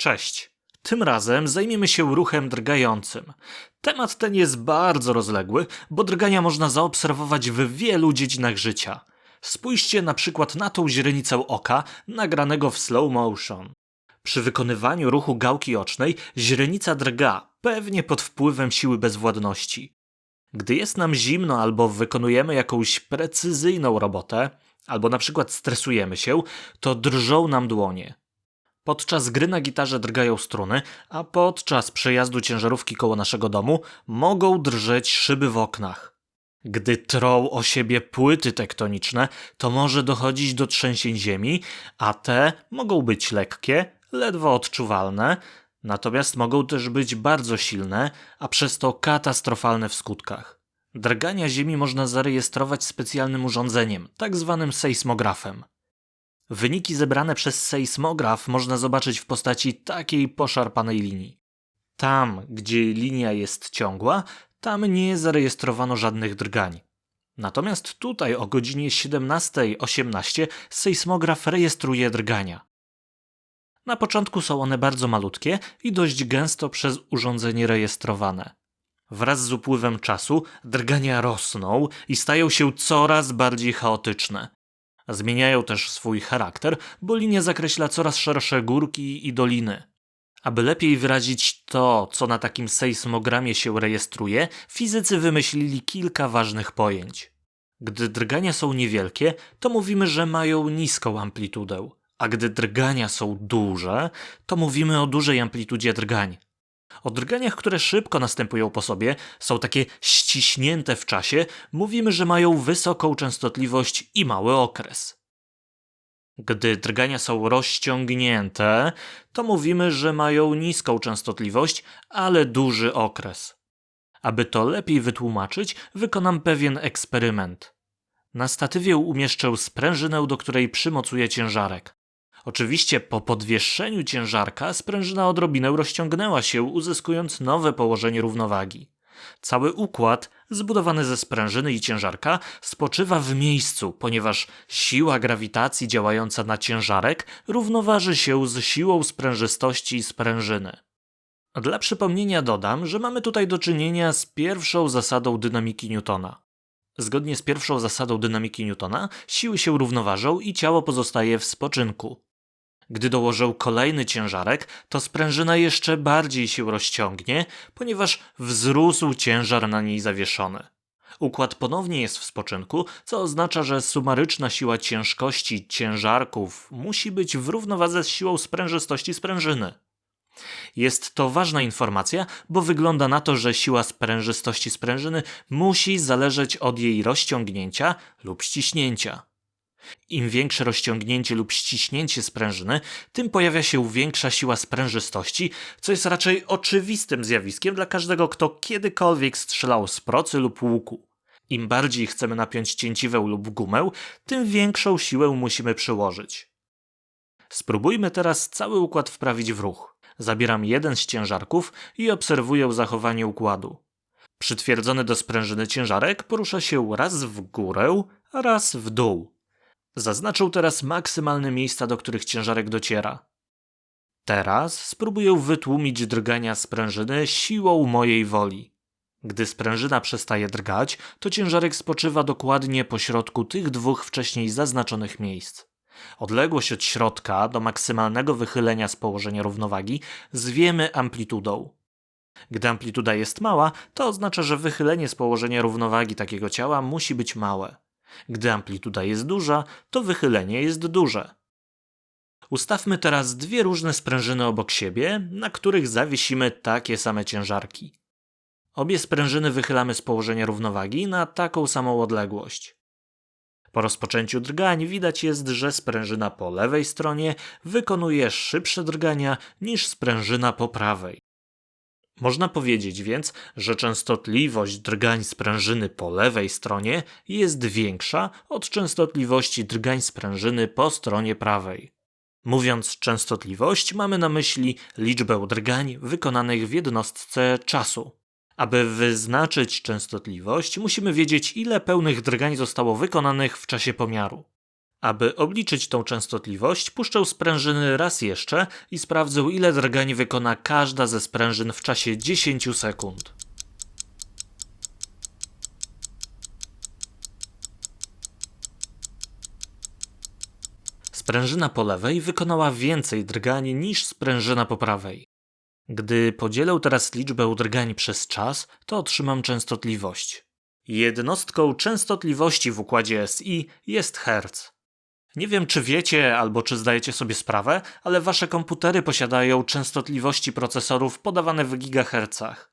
Cześć. Tym razem zajmiemy się ruchem drgającym. Temat ten jest bardzo rozległy, bo drgania można zaobserwować w wielu dziedzinach życia. Spójrzcie na przykład na tą źrenicę oka, nagranego w slow motion. Przy wykonywaniu ruchu gałki ocznej źrenica drga, pewnie pod wpływem siły bezwładności. Gdy jest nam zimno albo wykonujemy jakąś precyzyjną robotę, albo na przykład stresujemy się, to drżą nam dłonie. Podczas gry na gitarze drgają struny, a podczas przejazdu ciężarówki koło naszego domu mogą drżeć szyby w oknach. Gdy trą o siebie płyty tektoniczne, to może dochodzić do trzęsień ziemi, a te mogą być lekkie, ledwo odczuwalne, natomiast mogą też być bardzo silne, a przez to katastrofalne w skutkach. Drgania ziemi można zarejestrować specjalnym urządzeniem, tak zwanym sejsmografem. Wyniki zebrane przez sejsmograf można zobaczyć w postaci takiej poszarpanej linii. Tam, gdzie linia jest ciągła, tam nie zarejestrowano żadnych drgań. Natomiast tutaj o godzinie 17.18 sejsmograf rejestruje drgania. Na początku są one bardzo malutkie i dość gęsto przez urządzenie rejestrowane. Wraz z upływem czasu drgania rosną i stają się coraz bardziej chaotyczne. Zmieniają też swój charakter, bo linia zakreśla coraz szersze górki i doliny. Aby lepiej wyrazić to, co na takim sejsmogramie się rejestruje, fizycy wymyślili kilka ważnych pojęć. Gdy drgania są niewielkie, to mówimy, że mają niską amplitudę, a gdy drgania są duże, to mówimy o dużej amplitudzie drgań. O drganiach, które szybko następują po sobie, są takie ściśnięte w czasie, mówimy, że mają wysoką częstotliwość i mały okres. Gdy drgania są rozciągnięte, to mówimy, że mają niską częstotliwość, ale duży okres. Aby to lepiej wytłumaczyć, wykonam pewien eksperyment. Na statywie umieszczę sprężynę, do której przymocuję ciężarek. Oczywiście po podwieszeniu ciężarka sprężyna odrobinę rozciągnęła się, uzyskując nowe położenie równowagi. Cały układ, zbudowany ze sprężyny i ciężarka, spoczywa w miejscu, ponieważ siła grawitacji działająca na ciężarek równoważy się z siłą sprężystości sprężyny. Dla przypomnienia dodam, że mamy tutaj do czynienia z pierwszą zasadą dynamiki Newtona. Zgodnie z pierwszą zasadą dynamiki Newtona, siły się równoważą i ciało pozostaje w spoczynku. Gdy dołożę kolejny ciężarek, to sprężyna jeszcze bardziej się rozciągnie, ponieważ wzrósł ciężar na niej zawieszony. Układ ponownie jest w spoczynku, co oznacza, że sumaryczna siła ciężkości ciężarków musi być w równowadze z siłą sprężystości sprężyny. Jest to ważna informacja, bo wygląda na to, że siła sprężystości sprężyny musi zależeć od jej rozciągnięcia lub ściśnięcia. Im większe rozciągnięcie lub ściśnięcie sprężyny, tym pojawia się większa siła sprężystości, co jest raczej oczywistym zjawiskiem dla każdego, kto kiedykolwiek strzelał z procy lub łuku. Im bardziej chcemy napiąć cięciwę lub gumę, tym większą siłę musimy przyłożyć. Spróbujmy teraz cały układ wprawić w ruch. Zabieram jeden z ciężarków i obserwuję zachowanie układu. Przytwierdzony do sprężyny ciężarek porusza się raz w górę, raz w dół. Zaznaczę teraz maksymalne miejsca, do których ciężarek dociera. Teraz spróbuję wytłumić drgania sprężyny siłą mojej woli. Gdy sprężyna przestaje drgać, to ciężarek spoczywa dokładnie pośrodku tych dwóch wcześniej zaznaczonych miejsc. Odległość od środka do maksymalnego wychylenia z położenia równowagi zwiemy amplitudą. Gdy amplituda jest mała, to oznacza, że wychylenie z położenia równowagi takiego ciała musi być małe. Gdy amplituda jest duża, to wychylenie jest duże. Ustawmy teraz dwie różne sprężyny obok siebie, na których zawiesimy takie same ciężarki. Obie sprężyny wychylamy z położenia równowagi na taką samą odległość. Po rozpoczęciu drgań widać jest, że sprężyna po lewej stronie wykonuje szybsze drgania niż sprężyna po prawej. Można powiedzieć więc, że częstotliwość drgań sprężyny po lewej stronie jest większa od częstotliwości drgań sprężyny po stronie prawej. Mówiąc częstotliwość, mamy na myśli liczbę drgań wykonanych w jednostce czasu. Aby wyznaczyć częstotliwość, musimy wiedzieć, ile pełnych drgań zostało wykonanych w czasie pomiaru. Aby obliczyć tą częstotliwość, puszczę sprężyny raz jeszcze i sprawdzę, ile drgań wykona każda ze sprężyn w czasie 10 sekund. Sprężyna po lewej wykonała więcej drgań niż sprężyna po prawej. Gdy podzielę teraz liczbę drgań przez czas, to otrzymam częstotliwość. Jednostką częstotliwości w układzie SI jest herc. Nie wiem, czy wiecie albo czy zdajecie sobie sprawę, ale wasze komputery posiadają częstotliwości procesorów podawane w gigahercach.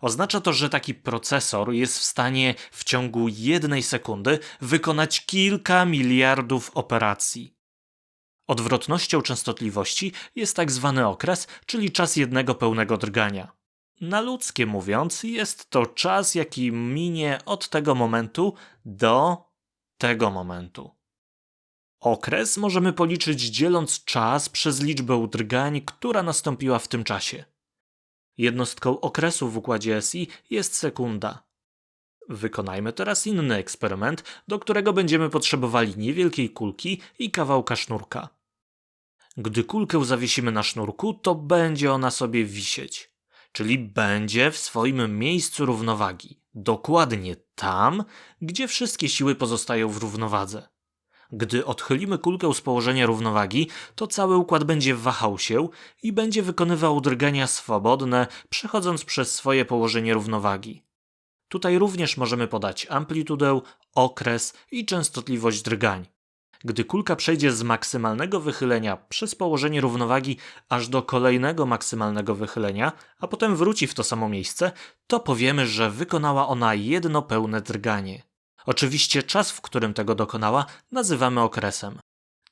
Oznacza to, że taki procesor jest w stanie w ciągu jednej sekundy wykonać kilka miliardów operacji. Odwrotnością częstotliwości jest tak zwany okres, czyli czas jednego pełnego drgania. Na ludzkie mówiąc, jest to czas, jaki minie od tego momentu do tego momentu. Okres możemy policzyć dzieląc czas przez liczbę drgań, która nastąpiła w tym czasie. Jednostką okresu w układzie SI jest sekunda. Wykonajmy teraz inny eksperyment, do którego będziemy potrzebowali niewielkiej kulki i kawałka sznurka. Gdy kulkę zawiesimy na sznurku, to będzie ona sobie wisieć, czyli będzie w swoim miejscu równowagi, dokładnie tam, gdzie wszystkie siły pozostają w równowadze. Gdy odchylimy kulkę z położenia równowagi, to cały układ będzie wahał się i będzie wykonywał drgania swobodne, przechodząc przez swoje położenie równowagi. Tutaj również możemy podać amplitudę, okres i częstotliwość drgań. Gdy kulka przejdzie z maksymalnego wychylenia przez położenie równowagi aż do kolejnego maksymalnego wychylenia, a potem wróci w to samo miejsce, to powiemy, że wykonała ona jedno pełne drganie. Oczywiście czas, w którym tego dokonała, nazywamy okresem.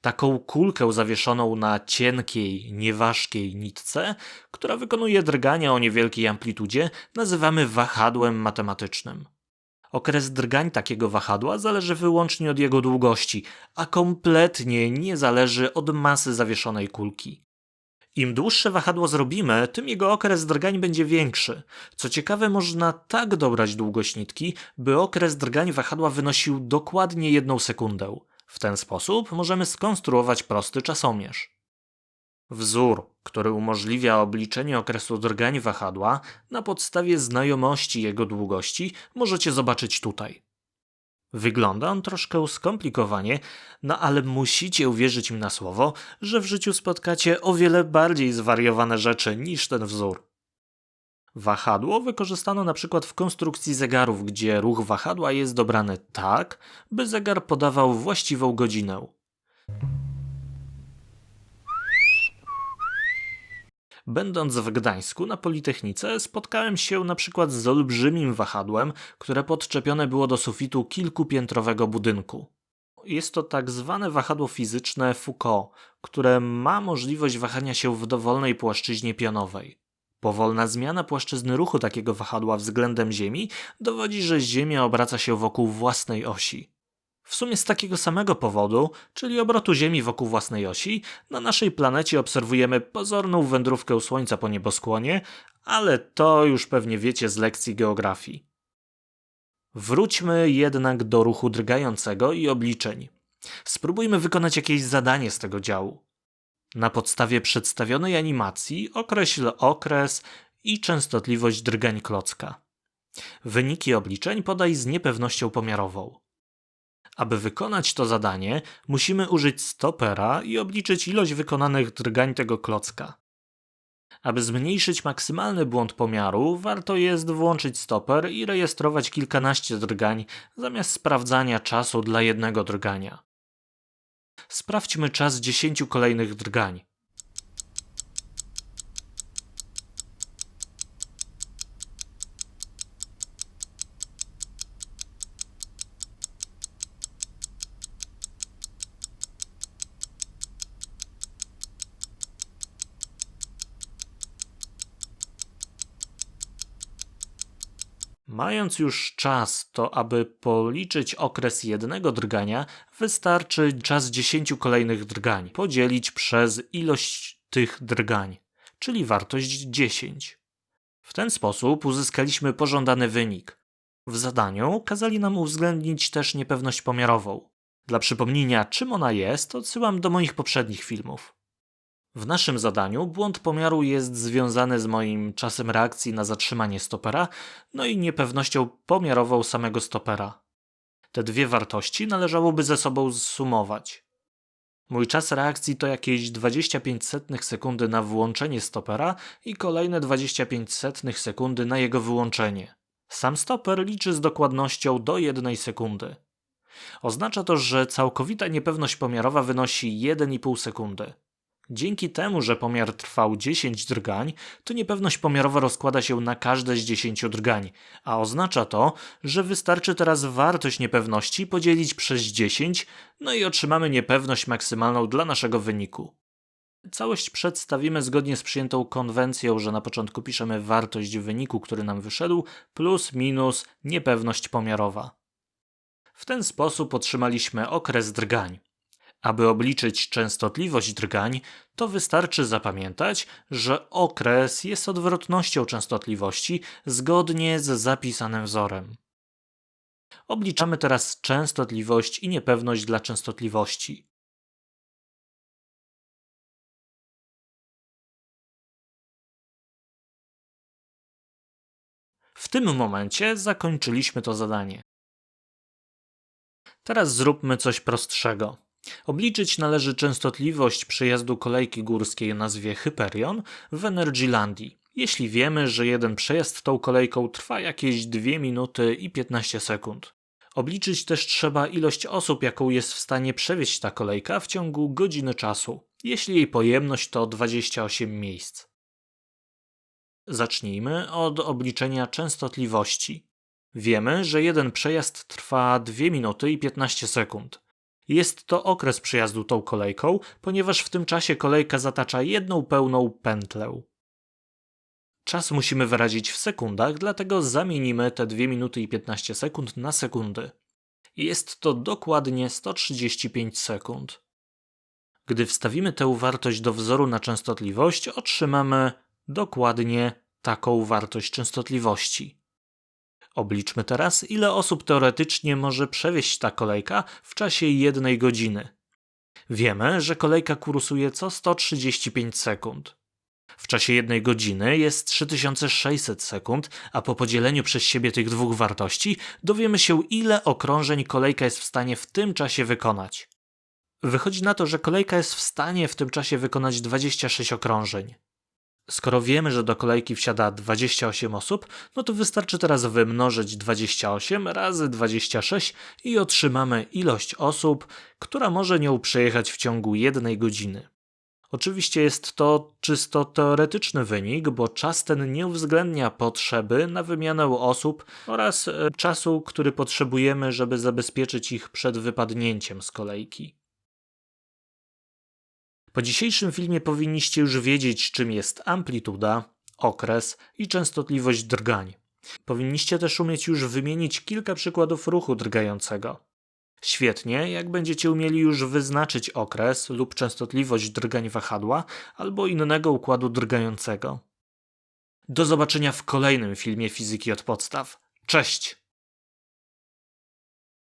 Taką kulkę zawieszoną na cienkiej, nieważkiej nitce, która wykonuje drgania o niewielkiej amplitudzie, nazywamy wahadłem matematycznym. Okres drgań takiego wahadła zależy wyłącznie od jego długości, a kompletnie nie zależy od masy zawieszonej kulki. Im dłuższe wahadło zrobimy, tym jego okres drgań będzie większy. Co ciekawe, można tak dobrać długość nitki, by okres drgań wahadła wynosił dokładnie jedną sekundę. W ten sposób możemy skonstruować prosty czasomierz. Wzór, który umożliwia obliczenie okresu drgań wahadła na podstawie znajomości jego długości, możecie zobaczyć tutaj. Wygląda on troszkę skomplikowanie, no ale musicie uwierzyć mi na słowo, że w życiu spotkacie o wiele bardziej zwariowane rzeczy niż ten wzór. Wahadło wykorzystano na przykład w konstrukcji zegarów, gdzie ruch wahadła jest dobrany tak, by zegar podawał właściwą godzinę. Będąc w Gdańsku na Politechnice spotkałem się na przykład z olbrzymim wahadłem, które podczepione było do sufitu kilkupiętrowego budynku. Jest to tak zwane wahadło fizyczne Foucault, które ma możliwość wahania się w dowolnej płaszczyźnie pionowej. Powolna zmiana płaszczyzny ruchu takiego wahadła względem Ziemi dowodzi, że Ziemia obraca się wokół własnej osi. W sumie z takiego samego powodu, czyli obrotu Ziemi wokół własnej osi, na naszej planecie obserwujemy pozorną wędrówkę Słońca po nieboskłonie, ale to już pewnie wiecie z lekcji geografii. Wróćmy jednak do ruchu drgającego i obliczeń. Spróbujmy wykonać jakieś zadanie z tego działu. Na podstawie przedstawionej animacji określ okres i częstotliwość drgań klocka. Wyniki obliczeń podaj z niepewnością pomiarową. Aby wykonać to zadanie, musimy użyć stopera i obliczyć ilość wykonanych drgań tego klocka. Aby zmniejszyć maksymalny błąd pomiaru, warto jest włączyć stoper i rejestrować kilkanaście drgań zamiast sprawdzania czasu dla jednego drgania. Sprawdźmy czas 10 kolejnych drgań. Mając już czas, to aby policzyć okres jednego drgania, wystarczy czas 10 kolejnych drgań podzielić przez ilość tych drgań, czyli wartość 10. W ten sposób uzyskaliśmy pożądany wynik. W zadaniu kazali nam uwzględnić też niepewność pomiarową. Dla przypomnienia, czym ona jest, odsyłam do moich poprzednich filmów. W naszym zadaniu błąd pomiaru jest związany z moim czasem reakcji na zatrzymanie stopera, no i niepewnością pomiarową samego stopera. Te dwie wartości należałoby ze sobą zsumować. Mój czas reakcji to jakieś 25 setnych sekundy na włączenie stopera i kolejne 25 setnych sekundy na jego wyłączenie. Sam stoper liczy z dokładnością do 1 sekundy. Oznacza to, że całkowita niepewność pomiarowa wynosi 1,5 sekundy. Dzięki temu, że pomiar trwał 10 drgań, to niepewność pomiarowa rozkłada się na każde z 10 drgań, a oznacza to, że wystarczy teraz wartość niepewności podzielić przez 10, no i otrzymamy niepewność maksymalną dla naszego wyniku. Całość przedstawimy zgodnie z przyjętą konwencją, że na początku piszemy wartość wyniku, który nam wyszedł, plus minus niepewność pomiarowa. W ten sposób otrzymaliśmy okres drgań. Aby obliczyć częstotliwość drgań, to wystarczy zapamiętać, że okres jest odwrotnością częstotliwości zgodnie z zapisanym wzorem. Obliczamy teraz częstotliwość i niepewność dla częstotliwości. W tym momencie zakończyliśmy to zadanie. Teraz zróbmy coś prostszego. Obliczyć należy częstotliwość przejazdu kolejki górskiej o nazwie Hyperion w Energylandii. Jeśli wiemy, że jeden przejazd tą kolejką trwa jakieś 2 minuty i 15 sekund. Obliczyć też trzeba ilość osób, jaką jest w stanie przewieźć ta kolejka w ciągu godziny czasu, jeśli jej pojemność to 28 miejsc. Zacznijmy od obliczenia częstotliwości. Wiemy, że jeden przejazd trwa 2 minuty i 15 sekund. Jest to okres przejazdu tą kolejką, ponieważ w tym czasie kolejka zatacza jedną pełną pętlę. Czas musimy wyrazić w sekundach, dlatego zamienimy te 2 minuty i 15 sekund na sekundy. Jest to dokładnie 135 sekund. Gdy wstawimy tę wartość do wzoru na częstotliwość, otrzymamy dokładnie taką wartość częstotliwości. Obliczmy teraz, ile osób teoretycznie może przewieźć ta kolejka w czasie jednej godziny. Wiemy, że kolejka kursuje co 135 sekund. W czasie jednej godziny jest 3600 sekund, a po podzieleniu przez siebie tych dwóch wartości dowiemy się, ile okrążeń kolejka jest w stanie w tym czasie wykonać. Wychodzi na to, że kolejka jest w stanie w tym czasie wykonać 26 okrążeń. Skoro wiemy, że do kolejki wsiada 28 osób, no to wystarczy teraz wymnożyć 28 razy 26 i otrzymamy ilość osób, która może nią przejechać w ciągu jednej godziny. Oczywiście jest to czysto teoretyczny wynik, bo czas ten nie uwzględnia potrzeby na wymianę osób oraz e, czasu, który potrzebujemy, żeby zabezpieczyć ich przed wypadnięciem z kolejki. Po dzisiejszym filmie powinniście już wiedzieć, czym jest amplituda, okres i częstotliwość drgań. Powinniście też umieć już wymienić kilka przykładów ruchu drgającego. Świetnie, jak będziecie umieli już wyznaczyć okres lub częstotliwość drgań wahadła albo innego układu drgającego. Do zobaczenia w kolejnym filmie fizyki od podstaw. Cześć!